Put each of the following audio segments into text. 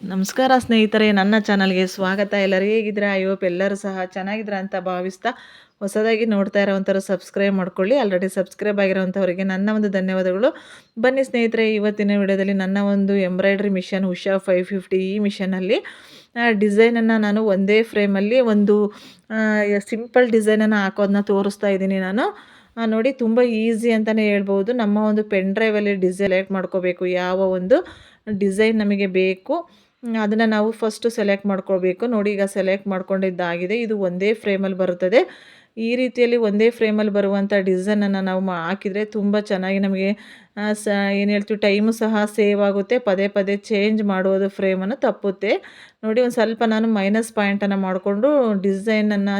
ನಮಸ್ಕಾರ ಸ್ನೇಹಿತರೆ, ನನ್ನ ಚಾನಲ್ಗೆ ಸ್ವಾಗತ. ಎಲ್ಲರೂ ಹೇಗಿದ್ರೆ ಐ ಹೋಪ್ ಎಲ್ಲರೂ ಸಹ ಚೆನ್ನಾಗಿದ್ರ ಅಂತ ಭಾವಿಸ್ತಾ ಹೊಸದಾಗಿ ನೋಡ್ತಾ ಇರೋವಂಥವ್ರು ಸಬ್ಸ್ಕ್ರೈಬ್ ಮಾಡ್ಕೊಳ್ಳಿ. ಆಲ್ರೆಡಿ ಸಬ್ಸ್ಕ್ರೈಬ್ ಆಗಿರೋವಂಥವ್ರಿಗೆ ನನ್ನ ಒಂದು ಧನ್ಯವಾದಗಳು. ಬನ್ನಿ ಸ್ನೇಹಿತರೆ, ಇವತ್ತಿನ ವಿಡಿಯೋದಲ್ಲಿ ನನ್ನ ಒಂದು embroidery machine Usha five fifty ಈ ಮಿಷನಲ್ಲಿ ಡಿಸೈನನ್ನು ನಾನು ಒಂದೇ ಫ್ರೇಮಲ್ಲಿ ಒಂದು ಸಿಂಪಲ್ ಡಿಸೈನನ್ನು ಹಾಕೋದನ್ನ ತೋರಿಸ್ತಾ ಇದ್ದೀನಿ ನಾನು. ನೋಡಿ, ತುಂಬ ಈಸಿ ಅಂತಲೇ ಹೇಳ್ಬೋದು. ನಮ್ಮ ಒಂದು ಪೆನ್ ಡ್ರೈವಲ್ಲಿ ಡಿಸೈನ್ ಸೆಲೆಕ್ಟ್ ಮಾಡ್ಕೋಬೇಕು. ಯಾವ ಒಂದು ಡಿಸೈನ್ ನಮಗೆ ಬೇಕು. ಅದನ್ನು ನಾವು ಫಸ್ಟು ಸೆಲೆಕ್ಟ್ ಮಾಡ್ಕೋಬೇಕು ನೋಡಿ ಈಗ ಸೆಲೆಕ್ಟ್ ಮಾಡ್ಕೊಂಡಿದ್ದಾಗಿದೆ. ಇದು ಒಂದೇ ಫ್ರೇಮಲ್ಲಿ ಬರುತ್ತದೆ. ಈ ರೀತಿಯಲ್ಲಿ ಒಂದೇ ಫ್ರೇಮಲ್ಲಿ ಬರುವಂಥ ಡಿಸೈನನ್ನು ನಾವು ಹಾಕಿದರೆ ತುಂಬ ಚೆನ್ನಾಗಿ ನಮಗೆ ಸ, ಏನು ಹೇಳ್ತೀವಿ ಟೈಮು ಸಹ ಸೇವ್ ಆಗುತ್ತೆ. ಪದೇ ಪದೇ ಚೇಂಜ್ ಮಾಡೋದು ಫ್ರೇಮನ್ನು ತಪ್ಪುತ್ತೆ. ನೋಡಿ ಒಂದು ಸ್ವಲ್ಪ ನಾನು ಮೈನಸ್ ಪಾಯಿಂಟನ್ನು ಮಾಡಿಕೊಂಡು ಡಿಸೈನನ್ನು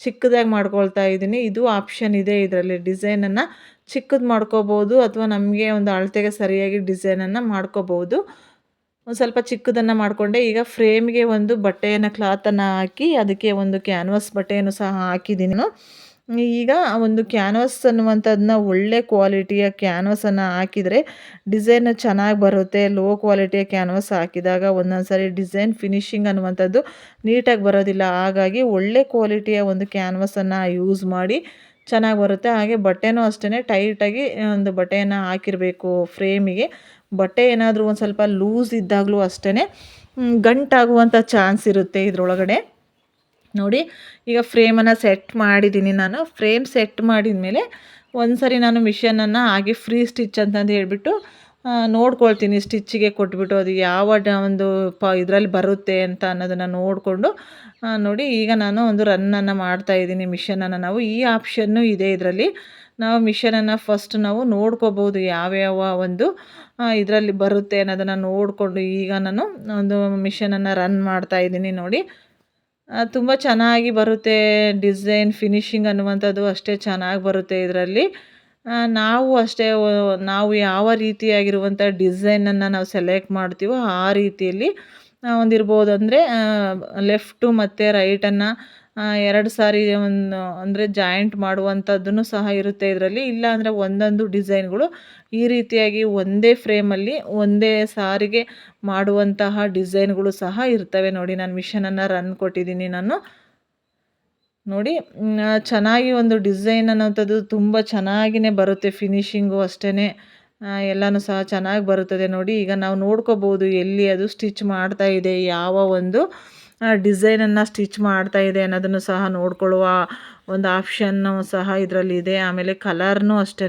ಚಿಕ್ಕದಾಗಿ ಮಾಡ್ಕೊಳ್ತಾ ಇದ್ದೀನಿ. ಇದು ಆಪ್ಷನ್ ಇದೆ ಇದರಲ್ಲಿ. ಡಿಸೈನನ್ನು ಚಿಕ್ಕದು ಮಾಡ್ಕೋಬೋದು ಅಥವಾ ನಮಗೆ ಒಂದು ಅಳತೆಗೆ ಸರಿಯಾಗಿ ಡಿಸೈನನ್ನು ಮಾಡ್ಕೋಬೋದು. ಒಂದು ಸ್ವಲ್ಪ ಚಿಕ್ಕದನ್ನು ಮಾಡಿಕೊಂಡೆ. ಈಗ ಫ್ರೇಮ್ಗೆ ಒಂದು ಬಟ್ಟೆಯನ್ನು, ಕ್ಲಾತನ್ನು ಹಾಕಿ ಅದಕ್ಕೆ ಒಂದು ಕ್ಯಾನ್ವಾಸ್ ಬಟ್ಟೆಯನ್ನು ಸಹ ಹಾಕಿದ್ದೀನಿ ಈಗ ಒಂದು ಕ್ಯಾನ್ವಾಸ್ ಅನ್ನುವಂಥದ್ದನ್ನ ಒಳ್ಳೆ ಕ್ವಾಲಿಟಿಯ ಕ್ಯಾನ್ವಸನ್ನು ಹಾಕಿದರೆ ಡಿಸೈನ್ ಚೆನ್ನಾಗಿ ಬರುತ್ತೆ. ಲೋ ಕ್ವಾಲಿಟಿಯ ಕ್ಯಾನ್ವಾಸ್ ಹಾಕಿದಾಗ ಒಂದೊಂದು ಸಾರಿ ಡಿಸೈನ್ ಫಿನಿಶಿಂಗ್ ಅನ್ನುವಂಥದ್ದು ನೀಟಾಗಿ ಬರೋದಿಲ್ಲ. ಹಾಗಾಗಿ ಒಳ್ಳೆ ಕ್ವಾಲಿಟಿಯ ಒಂದು ಕ್ಯಾನ್ವಸನ್ನು ಯೂಸ್ ಮಾಡಿ ಚೆನ್ನಾಗಿ ಬರುತ್ತೆ. ಹಾಗೆ ಬಟ್ಟೆನೂ ಅಷ್ಟೇ ಟೈಟಾಗಿ ಒಂದು ಬಟ್ಟೆಯನ್ನು ಹಾಕಿರಬೇಕು ಫ್ರೇಮಿಗೆ. ಬಟ್ಟೆ ಏನಾದರೂ ಒಂದು ಸ್ವಲ್ಪ ಲೂಸ್ ಇದ್ದಾಗಲೂ ಅಷ್ಟೇ ಗಂಟಾಗುವಂಥ ಚಾನ್ಸ್ ಇರುತ್ತೆ ಇದರೊಳಗಡೆ. ನೋಡಿ, ಈಗ ಫ್ರೇಮನ್ನು ಸೆಟ್ ಮಾಡಿದ್ದೀನಿ ನಾನು. ಫ್ರೇಮ್ ಸೆಟ್ ಮಾಡಿದ ಮೇಲೆ ಒಂದು ಸರಿ ನಾನು ಮಿಷನನ್ನು ಹಾಗೆ ಫ್ರೀ ಸ್ಟಿಚ್ ಅಂತಂದು ಹೇಳಿಬಿಟ್ಟು ನೋಡ್ಕೊಳ್ತೀನಿ. ಸ್ಟಿಚ್ಚಿಗೆ ಕೊಟ್ಬಿಟ್ಟು ಅದು ಯಾವ ಒಂದು ಪ, ಇದರಲ್ಲಿ ಬರುತ್ತೆ ಅಂತ ಅನ್ನೋದನ್ನು ನೋಡಿಕೊಂಡು ನೋಡಿ, ಈಗ ನಾನು ಒಂದು ರನ್ನನ್ನು ಮಾಡ್ತಾಯಿದ್ದೀನಿ ಮಿಷನನ್ನು ನಾವು ಈ ಆಪ್ಷನ್ನು ಇದೆ ಇದರಲ್ಲಿ. ನಾವು ಮಿಷನನ್ನು ಫಸ್ಟ್ ನಾವು ನೋಡ್ಕೋಬೋದು ಯಾವ್ಯಾವ ಒಂದು ಇದರಲ್ಲಿ ಬರುತ್ತೆ ಅನ್ನೋದನ್ನು ನೋಡಿಕೊಂಡು ಈಗ ನಾನು ಒಂದು ಮಿಷನನ್ನು ರನ್ ಮಾಡ್ತಾ ಇದ್ದೀನಿ ನೋಡಿ. ತುಂಬ ಚೆನ್ನಾಗಿ ಬರುತ್ತೆ ಡಿಸೈನ್ ಫಿನಿಶಿಂಗ್ ಅನ್ನುವಂಥದ್ದು ಅಷ್ಟೇ ಚೆನ್ನಾಗಿ ಬರುತ್ತೆ ಇದರಲ್ಲಿ. ನಾವು ಅಷ್ಟೇ ನಾವು ಯಾವ ರೀತಿಯಾಗಿರುವಂಥ ಡಿಸೈನನ್ನು ನಾವು ಸೆಲೆಕ್ಟ್ ಮಾಡ್ತೀವೋ ಆ ರೀತಿಯಲ್ಲಿ ಒಂದಿರ್ಬೋದು ಅಂದರೆ ಲೆಫ್ಟು ಮತ್ತು ರೈಟನ್ನು ಎರಡು ಸಾರಿ ಒಂದು, ಅಂದರೆ ಜಾಯಿಂಟ್ ಮಾಡುವಂಥದ್ದೂ ಸಹ ಇರುತ್ತೆ ಇದರಲ್ಲಿ. ಇಲ್ಲ ಅಂದರೆ ಒಂದೊಂದು ಡಿಸೈನ್ಗಳು ಈ ರೀತಿಯಾಗಿ ಒಂದೇ ಫ್ರೇಮಲ್ಲಿ ಒಂದೇ ಸಾರಿಗೆ ಮಾಡುವಂತಹ ಡಿಸೈನ್ಗಳು ಸಹ ಇರ್ತವೆ ನೋಡಿ. ನಾನು ಮಿಷನನ್ನು ರನ್ ಕೊಟ್ಟಿದ್ದೀನಿ ನಾನು. ನೋಡಿ ಚೆನ್ನಾಗಿ ಒಂದು ಡಿಸೈನ್ ಅನ್ನೋಂಥದ್ದು ತುಂಬ ಚೆನ್ನಾಗಿಯೇ ಬರುತ್ತೆ. ಫಿನಿಶಿಂಗು ಅಷ್ಟೇ ಎಲ್ಲನೂ ಸಹ ಚೆನ್ನಾಗಿ ಬರುತ್ತದೆ ನೋಡಿ. ಈಗ ನಾವು ನೋಡ್ಕೋಬೋದು ಎಲ್ಲಿ ಅದು ಸ್ಟಿಚ್ ಮಾಡ್ತಾ ಇದೆ, ಯಾವ ಒಂದು ಡಿಸೈನನ್ನು ಸ್ಟಿಚ್ ಮಾಡ್ತಾ ಇದೆ ಅನ್ನೋದನ್ನು ಸಹ ನೋಡ್ಕೊಳ್ಳುವ ಒಂದು ಆಪ್ಷನ್ನು ಸಹ ಇದರಲ್ಲಿ ಇದೆ. ಆಮೇಲೆ ಕಲರ್ನೂ ಅಷ್ಟೇ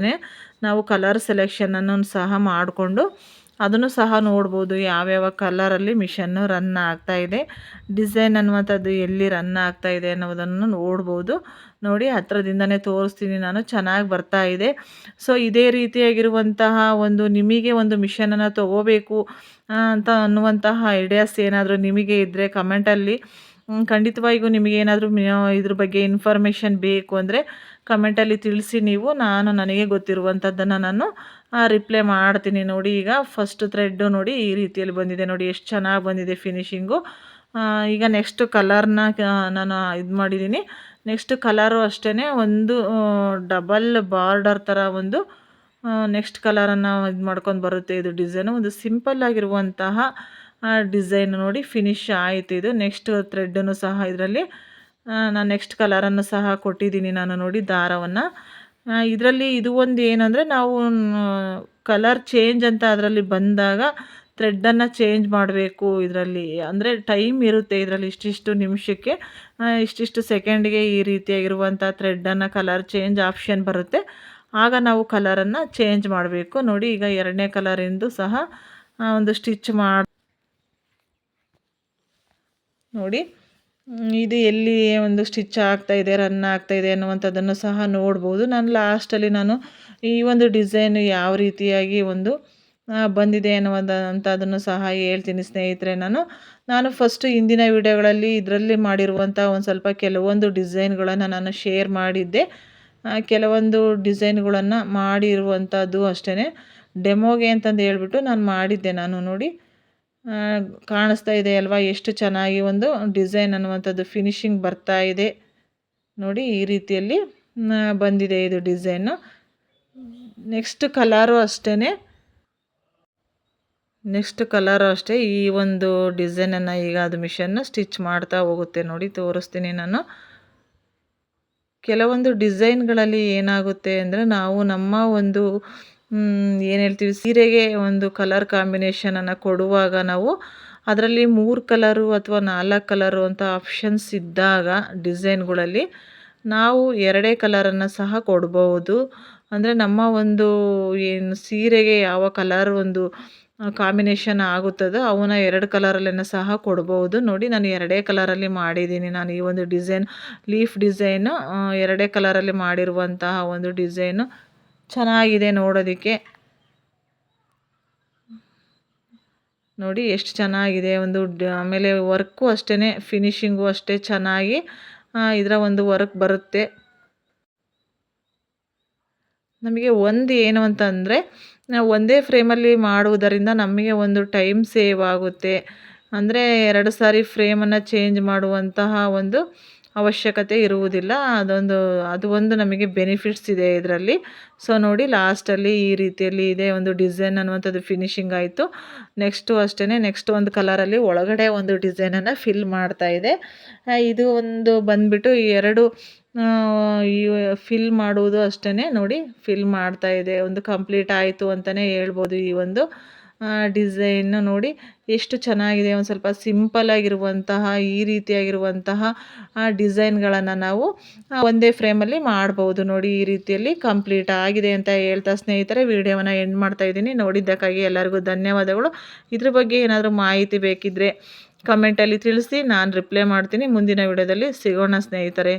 ನಾವು ಕಲರ್ ಸೆಲೆಕ್ಷನನ್ನು ಸಹ ಮಾಡಿಕೊಂಡು ಅದನ್ನು ಸಹ ನೋಡ್ಬೋದು. ಯಾವ್ಯಾವ ಕಲರಲ್ಲಿ ಮಿಷನ್ನು ರನ್ ಆಗ್ತಾ ಇದೆ ಡಿಸೈನ್ ಅನ್ನುವಂಥದ್ದು ಎಲ್ಲಿ ರನ್ ಆಗ್ತಾ ಇದೆ ಅನ್ನೋದನ್ನು ನೋಡ್ಬೋದು. ನೋಡಿ, ಹತ್ರದಿಂದನೇ ತೋರಿಸ್ತೀನಿ ನಾನು, ಚೆನ್ನಾಗಿ ಬರ್ತಾ ಇದೆ. ಸೊ ಇದೇ ರೀತಿಯಾಗಿರುವಂತಹ ಒಂದು ನಿಮಗೆ ಒಂದು ಮಿಷನನ್ನು ತಗೋಬೇಕು ಅಂತ ಅನ್ನುವಂತಹ ಐಡಿಯಾಸ್ ಏನಾದರೂ ನಿಮಗೆ ಇದ್ದರೆ ಕಮೆಂಟಲ್ಲಿ ಖಂಡಿತವಾಗಿಯೂ ನಿಮಗೇನಾದರೂ ಇದ್ರ ಬಗ್ಗೆ ಇನ್ಫಾರ್ಮೇಷನ್ ಬೇಕು ಅಂದರೆ ಕಮೆಂಟಲ್ಲಿ ತಿಳಿಸಿ ನೀವು. ನಾನು ನನಗೆ ಗೊತ್ತಿರುವಂಥದ್ದನ್ನು ನಾನು ರಿಪ್ಲೈ ಮಾಡ್ತೀನಿ ನೋಡಿ. ಈಗ ಫಸ್ಟ್ ಥ್ರೆಡ್ಡು ನೋಡಿ ಈ ರೀತಿಯಲ್ಲಿ ಬಂದಿದೆ ನೋಡಿ. ಎಷ್ಟು ಚೆನ್ನಾಗಿ ಬಂದಿದೆ ಫಿನಿಶಿಂಗು ಈಗ ನೆಕ್ಸ್ಟ್ ಕಲರ್ನ ನಾನು ಇದು ಮಾಡಿದ್ದೀನಿ. ನೆಕ್ಸ್ಟ್ ಕಲರು ಅಷ್ಟೇ ಒಂದು ಡಬಲ್ ಬಾರ್ಡರ್ ಥರ ಒಂದು ನೆಕ್ಸ್ಟ್ ಕಲರನ್ನು ಇದು ಮಾಡ್ಕೊಂಡು ಬರುತ್ತೆ ಇದು ಡಿಸೈನು ಒಂದು ಸಿಂಪಲ್ ಆಗಿರುವಂತಹ ಡಿಸೈನ್ ನೋಡಿ ಫಿನಿಶ್ ಆಯಿತು ಇದು. ನೆಕ್ಸ್ಟ್ ಥ್ರೆಡ್ಡನ್ನು ಸಹ ಇದರಲ್ಲಿ ನಾನು ನೆಕ್ಸ್ಟ್ ಕಲರನ್ನು ಸಹ ಕೊಟ್ಟಿದ್ದೀನಿ ನಾನು ನೋಡಿ ದಾರವನ್ನು. ಇದರಲ್ಲಿ ಇದು ಒಂದು ಏನಂದರೆ ನಾವು ಕಲರ್ ಚೇಂಜ್ ಅಂತ ಅದರಲ್ಲಿ ಬಂದಾಗ ಥ್ರೆಡ್ಡನ್ನು ಚೇಂಜ್ ಮಾಡಬೇಕು ಇದರಲ್ಲಿ. ಅಂದರೆ ಟೈಮ್ ಇರುತ್ತೆ ಇದರಲ್ಲಿ ಇಷ್ಟಿಷ್ಟು ನಿಮಿಷಕ್ಕೆ ಇಷ್ಟಿಷ್ಟು ಸೆಕೆಂಡ್ಗೆ ಈ ರೀತಿಯಾಗಿರುವಂಥ ಥ್ರೆಡ್ಡನ್ನು ಕಲರ್ ಚೇಂಜ್ ಆಪ್ಷನ್ ಬರುತ್ತೆ. ಆಗ ನಾವು ಕಲರನ್ನು ಚೇಂಜ್ ಮಾಡಬೇಕು. ನೋಡಿ ಈಗ ಎರಡನೇ ಕಲರಿಂದು ಸಹ ಒಂದು ಸ್ಟಿಚ್ ಮಾಡಿ ನೋಡಿ. ಇದು ಎಲ್ಲಿ ಒಂದು ಸ್ಟಿಚ್ ಆಗ್ತಾ ಇದೆ ರನ್ ಆಗ್ತಾ ಇದೆ ಅನ್ನುವಂಥದ್ದನ್ನು ಸಹ ನೋಡ್ಬೋದು. ನಾನು ಲಾಸ್ಟಲ್ಲಿ ನಾನು ಈ ಒಂದು ಡಿಸೈನ್ ಯಾವ ರೀತಿಯಾಗಿ ಒಂದು ಬಂದಿದೆ ಅನ್ನುವಂಥದ್ದನ್ನು ಸಹ ಹೇಳ್ತೀನಿ ಸ್ನೇಹಿತರೆ ನಾನು. ನಾನು ಫಸ್ಟು ಹಿಂದಿನ ವಿಡಿಯೋಗಳಲ್ಲಿ ಇದರಲ್ಲಿ ಮಾಡಿರುವಂಥ ಒಂದು ಸ್ವಲ್ಪ ಕೆಲವೊಂದು ಡಿಸೈನ್ಗಳನ್ನು ನಾನು ಶೇರ್ ಮಾಡಿದ್ದೆ. ಕೆಲವೊಂದು ಡಿಸೈನ್ಗಳನ್ನು ಮಾಡಿರುವಂಥದ್ದು ಅಷ್ಟೇ ಡೆಮೋಗೆ ಅಂತಂದು ಹೇಳ್ಬಿಟ್ಟು ನಾನು ಮಾಡಿದ್ದೆ ನಾನು ನೋಡಿ. ಕಾಣಿಸ್ತಾ ಇದೆ ಅಲ್ವಾ? ಎಷ್ಟು ಚೆನ್ನಾಗಿ ಒಂದು ಡಿಸೈನ್ ಅನ್ನುವಂಥದ್ದು ಫಿನಿಶಿಂಗ್ ಬರ್ತಾ ಇದೆ. ನೋಡಿ, ಈ ರೀತಿಯಲ್ಲಿ ಬಂದಿದೆ ಇದು ಡಿಸೈನು. ನೆಕ್ಸ್ಟ್ ಕಲರು ಅಷ್ಟೇ ನೆಕ್ಸ್ಟ್ ಕಲರು ಅಷ್ಟೇ. ಈ ಒಂದು ಡಿಸೈನನ್ನು ಈಗ ಅದು ಮಿಷನ್ನು ಸ್ಟಿಚ್ ಮಾಡ್ತಾ ಹೋಗುತ್ತೆ ನೋಡಿ, ತೋರಿಸ್ತೀನಿ ನಾನು. ಕೆಲವೊಂದು ಡಿಸೈನ್ಗಳಲ್ಲಿ ಏನಾಗುತ್ತೆ ಅಂದರೆ, ನಾವು ನಮ್ಮ ಒಂದು ಏನು ಹೇಳ್ತೀವಿ? ಸೀರೆಗೆ ಒಂದು ಕಲರ್ ಕಾಂಬಿನೇಷನನ್ನು ಕೊಡುವಾಗ ನಾವು ಅದರಲ್ಲಿ ಮೂರು ಕಲರು ಅಥವಾ ನಾಲ್ಕು ಕಲರು ಅಂತ ಆಪ್ಷನ್ಸ್ ಇದ್ದಾಗ ಡಿಸೈನ್ಗಳಲ್ಲಿ ನಾವು ಎರಡೇ ಕಲರನ್ನು ಸಹ ಕೊಡ್ಬೋದು ಅಂದರೆ ನಮ್ಮ ಒಂದು ಏನು ಸೀರೆಗೆ ಯಾವ ಕಲರ್ ಒಂದು ಕಾಂಬಿನೇಷನ್ ಆಗುತ್ತದೋ ಅವನ್ನ ಎರಡು ಕಲರಲ್ಲೇ ಸಹ ಕೊಡ್ಬೋದು ನೋಡಿ, ನಾನು ಎರಡೇ ಕಲರಲ್ಲಿ ಮಾಡಿದ್ದೀನಿ. ನಾನು ಈ ಒಂದು ಡಿಸೈನ್ ಲೀಫ್ ಡಿಸೈನು ಎರಡೇ ಕಲರಲ್ಲಿ ಮಾಡಿರುವಂತಹ ಒಂದು ಡಿಸೈನು ಚೆನ್ನಾಗಿದೆ ನೋಡೋದಕ್ಕೆ. ನೋಡಿ ಎಷ್ಟು ಚೆನ್ನಾಗಿದೆ, ಒಂದು ಆಮೇಲೆ ವರ್ಕು ಅಷ್ಟೇ ಫಿನಿಶಿಂಗು ಅಷ್ಟೇ ಚೆನ್ನಾಗಿ ಇದರ ಒಂದು ವರ್ಕ್ ಬರುತ್ತೆ. ನಮಗೆ ಒಂದು ಏನು ಅಂತಂದರೆ, ನಾವು ಒಂದೇ ಫ್ರೇಮಲ್ಲಿ ಮಾಡುವುದರಿಂದ ನಮಗೆ ಒಂದು ಟೈಮ್ ಸೇವ್ ಆಗುತ್ತೆ. ಅಂದರೆ ಎರಡು ಸಾರಿ ಫ್ರೇಮನ್ನು ಚೇಂಜ್ ಮಾಡುವಂತಹ ಒಂದು ಅವಶ್ಯಕತೆ ಇರುವುದಿಲ್ಲ. ಅದೊಂದು, ಅದು ಒಂದು ನಮಗೆ ಬೆನಿಫಿಟ್ಸ್ ಇದೆ ಇದರಲ್ಲಿ. ಸೊ ನೋಡಿ ಲಾಸ್ಟಲ್ಲಿ ಈ ರೀತಿಯಲ್ಲಿ ಇದೆ ಒಂದು ಡಿಸೈನ್ ಅನ್ನುವಂಥದ್ದು ಫಿನಿಶಿಂಗ್ ಆಯಿತು. ನೆಕ್ಸ್ಟು ಅಷ್ಟೇ ನೆಕ್ಸ್ಟ್ ಒಂದು ಕಲರಲ್ಲಿ ಒಳಗಡೆ ಒಂದು ಡಿಸೈನನ್ನು ಫಿಲ್ ಮಾಡ್ತಾ ಇದೆ. ಇದು ಒಂದು ಬಂದುಬಿಟ್ಟು ಎರಡು ಈ ಫಿಲ್ ಮಾಡುವುದು ಅಷ್ಟೇ ನೋಡಿ ಫಿಲ್ ಮಾಡ್ತಾ ಇದೆ. ಒಂದು ಕಂಪ್ಲೀಟ್ ಆಯಿತು ಅಂತಲೇ ಹೇಳ್ಬೋದು ಈ ಒಂದು. ಡಿಸೈನು ನೋಡಿ ಎಷ್ಟು ಚೆನ್ನಾಗಿದೆ, ಒಂದು ಸ್ವಲ್ಪ ಸಿಂಪಲ್ಲಾಗಿರುವಂತಹ ಈ ರೀತಿಯಾಗಿರುವಂತಹ ಡಿಸೈನ್ಗಳನ್ನು ನಾವು ಒಂದೇ ಫ್ರೇಮಲ್ಲಿ ಮಾಡ್ಬೋದು. ನೋಡಿ, ಈ ರೀತಿಯಲ್ಲಿ ಕಂಪ್ಲೀಟ್ ಆಗಿದೆ ಅಂತ ಹೇಳ್ತಾ ಸ್ನೇಹಿತರೆ, ವಿಡಿಯೋವನ್ನು ಎಂಡ್ ಮಾಡ್ತಾ ಇದ್ದೀನಿ. ನೋಡಿದ್ದಕ್ಕಾಗಿ ಎಲ್ಲರಿಗೂ ಧನ್ಯವಾದಗಳು. ಇದ್ರ ಬಗ್ಗೆ ಏನಾದರೂ ಮಾಹಿತಿ ಬೇಕಿದ್ದರೆ ಕಮೆಂಟಲ್ಲಿ ತಿಳಿಸಿ, ನಾನು ರಿಪ್ಲೈ ಮಾಡ್ತೀನಿ. ಮುಂದಿನ ವಿಡಿಯೋದಲ್ಲಿ ಸಿಗೋಣ ಸ್ನೇಹಿತರೆ.